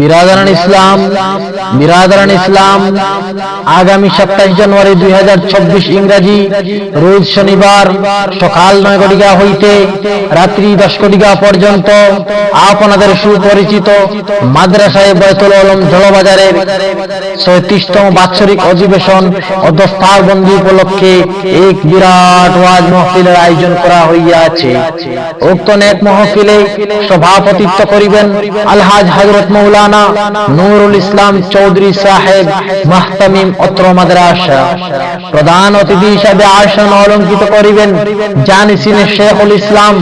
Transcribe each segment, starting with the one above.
বিরাদারান ইসলাম বিরাদারান ইসলাম, আগামী সাতাশ জানুয়ারি দুই ইংরাজি, রোজ শনিবার সকাল নয় ঘটিকা হইতে রাত্রি দশ ঘটিকা পর্যন্ত আপনাদের সুপরিচিত মাদ্রাসায় বয়তুল আলম জলবাজারের ছয়ত্রিশতম বাৎসরিক অধিবেশন দস্তার উপলক্ষে এক বিরাট ওয়াজ মহফিলের আয়োজন করা হইয়াছে। উক্ত নেক মহফিলে সভাপতিত্ব করিবেন আলহাজ হজরত মৌলানা নুরুল ইসলাম চৌধুরী সাহেব মাহতামিম অত্র মাদ্রাসা। প্রধান অতিথি হিসাবে আসন অলঙ্কিত করিবেন জানিসিনে শেখুল ইসলাম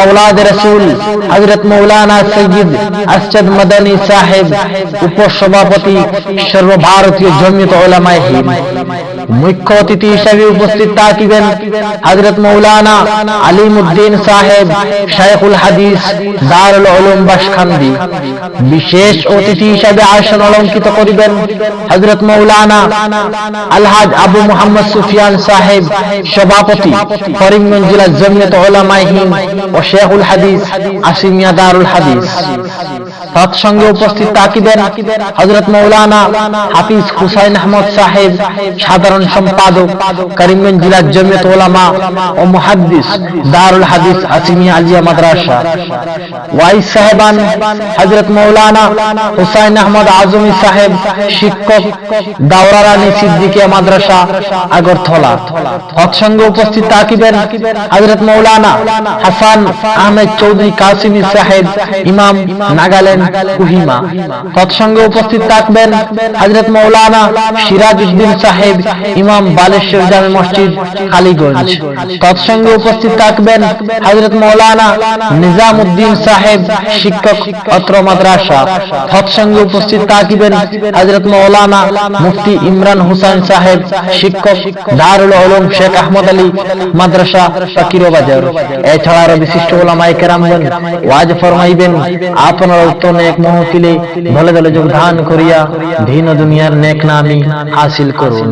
আউলাদ রসুল হজরত মৌলানা সৈয়দ আসদ মদনী সাহেব, উপসভাপতি সর্বভারতীয় জমিয়ত ওলামায় হিন্দ। মুখ্য অতিথি হিসাবে উপস্থিত থাকিবেন হজরত মৌলানা আলিমুদ্দিন সাহেব, শাইখুল হাদিস, দারুল উলুম বাসখান্দি বিশেষ অতিথি হিসাবে আসন অলঙ্কিত করিবেন হজরত মৌলানা আলহাজ আবু মোহাম্মদ সুফিয়ান সাহেব সভাপতি করিমগঞ্জ জেলা জমিয়ত ওলামায় হিন্দ ও শেখুল হাদিস আসিমিয়া দারুল হাদিস। তৎসঙ্গে উপস্থিত থাকিবেন হজরত মৌলানা হাফিজ হুসাইন আহমদ সাহেব সাধারণ সম্পাদক করিমগঞ্জ জেলার জমিয়ত ওলামা ও মুহাদ্দিস দারুল হাদিস আসিমিয়া আলিয়া মাদ্রাসা। ওয়াইস সাহেবান হজরত মৌলানা হুসাইন আহমদ আজমি সাহেব, শিক্ষক দাওরারানী মাদ্রাসা তৎসঙ্গে উপস্থিত থাকিবেন হজরত মৌলানা হাসান আহমেদ চৌধুরী কাসিমি সাহেব, ইমাম নাগাল্যান্ড কুহিমা তৎসঙ্গে উপস্থিত থাকবেন সাহেব, ইমাম বালেশ্বর জামে মসজিদ কালীগঞ্জ উপস্থিত থাকবেন সাহেব, শিক্ষক অত্র মাদ্রাসা। তৎসঙ্গে উপস্থিত থাকিবেন হজরত মৌলানা মুফতি ইমরান হুসাইন সাহেব, শিক্ষক দারুল উলুম শেখ আহমদ আলী, মাদ্রাসা ফকিরো বাজার এছাড়া আরও বিশিষ্ট ওলামায়ে কেরামগণ ওয়াজ ফরমাইবেন। আপনারা উত্তর নেক মহফিলে দলে দলে যোগদান করিয়া দিন দুনিয়ার নেক নামি হাসিল করুন।